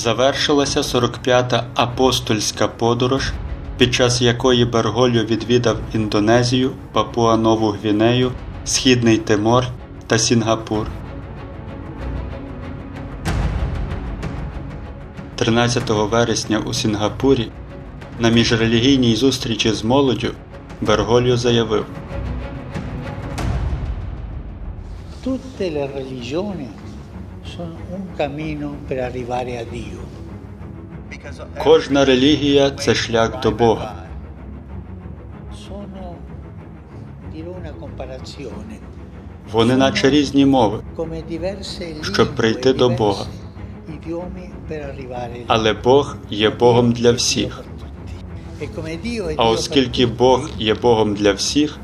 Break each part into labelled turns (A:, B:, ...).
A: Завершилася 45-та апостольська подорож, під час якої Берголю відвідав Індонезію, Папуа-Нову Гвінею, Східний Тимор та Сінгапур. 13 вересня у Сінгапурі на міжрелігійній зустрічі з молоддю Бергольо заявив:
B: Tutte le religioni sono un cammino per arrivare a Dio.
A: Кожна релігія це шлях до Бога. Вони наче різні мови, Щоб прийти до Бога. але Бог є Богом для всіх.
B: E
A: А оскільки Бог є Богом для всіх,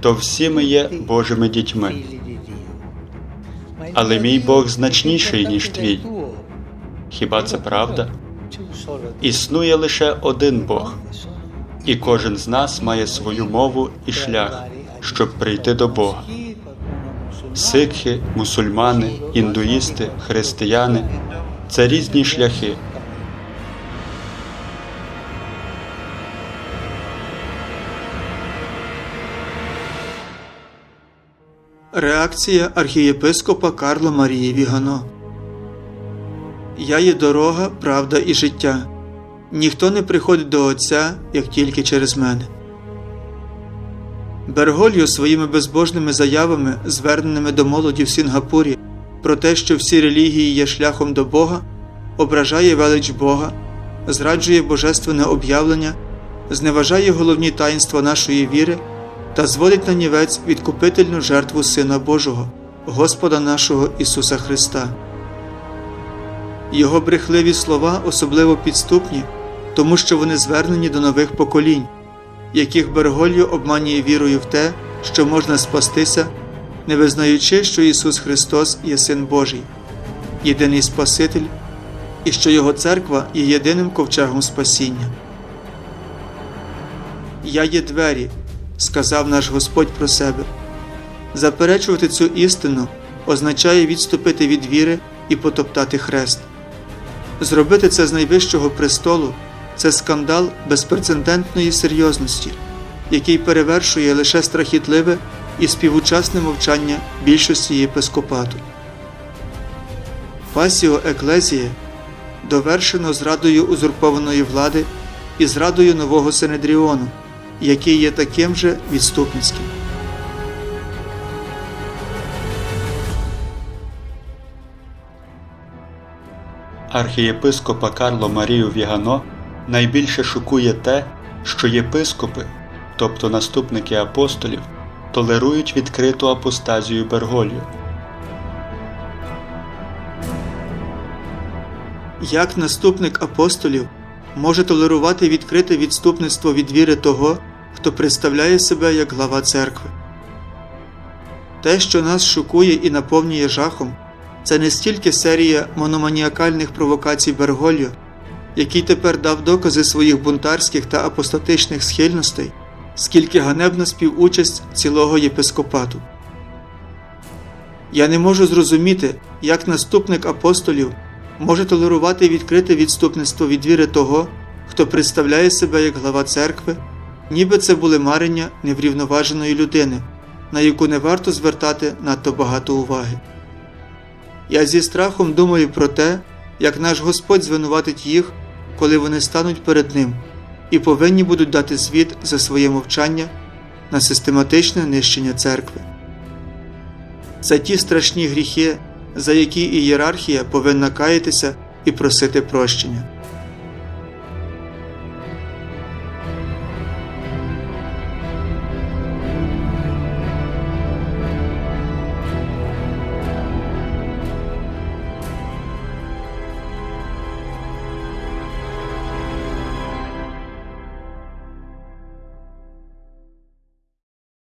A: то всі ми є Божими дітьми. Але мій Бог значніший, ніж твій. Хіба це правда? Існує лише один Бог, і кожен з нас має свою мову і шлях, щоб прийти до Бога. Сикхи, мусульмани, індуїсти, християни це різні шляхи.
C: Реакція архієпископа Карла Марії Вігано Я є дорога, правда і життя. Ніхто не приходить до Отця, як тільки через мене. Бергольо своїми безбожними заявами, зверненими до молоді в Сінгапурі, про те, що всі релігії є шляхом до Бога, ображає велич Бога, зраджує божественне об'явлення, зневажає головні таїнства нашої віри та зводить на нівець відкупительну жертву Сина Божого, Господа нашого Ісуса Христа. Його брехливі слова особливо підступні, тому що вони звернені до нових поколінь, яких Бергольо обманює вірою в те, що можна спастися, не визнаючи, що Ісус Христос є Син Божий, єдиний Спаситель, і що Його церква є єдиним ковчегом спасіння. Я є двері, сказав наш Господь про себе. Заперечувати цю істину означає відступити від віри і потоптати хрест. Зробити це з найвищого престолу це скандал безпрецедентної серйозності, який перевершує лише страхітливе і співучасне мовчання більшості єпископату. Пасіо Еклезіє довершено зрадою узурпованої влади і зрадою нового Синедріону, який є таким же відступницьким.
A: Архієпископа Карло Марію Вігано найбільше шокує те, що єпископи, тобто наступники апостолів, толерують відкриту апостазію Бергольо.
C: Як наступник апостолів може толерувати відкрите відступництво від віри того, хто представляє себе як глава церкви? Те, що нас шокує і наповнює жахом, це не стільки серія мономаніакальних провокацій Бергольо, який тепер дав докази своїх бунтарських та апостатичних схильностей, скільки ганебна співучасть цілого єпископату. Я не можу зрозуміти, як наступник апостолів може толерувати відкрите відступництво від віри того, хто представляє себе як глава церкви, ніби це були марення неврівноваженої людини, на яку не варто звертати надто багато уваги. Я зі страхом думаю про те, як наш Господь звинуватить їх, коли вони стануть перед Ним, і повинні будуть дати звіт за своє мовчання на систематичне нищення церкви. Це ті страшні гріхи, за які ієрархія повинна каятися і просити прощення.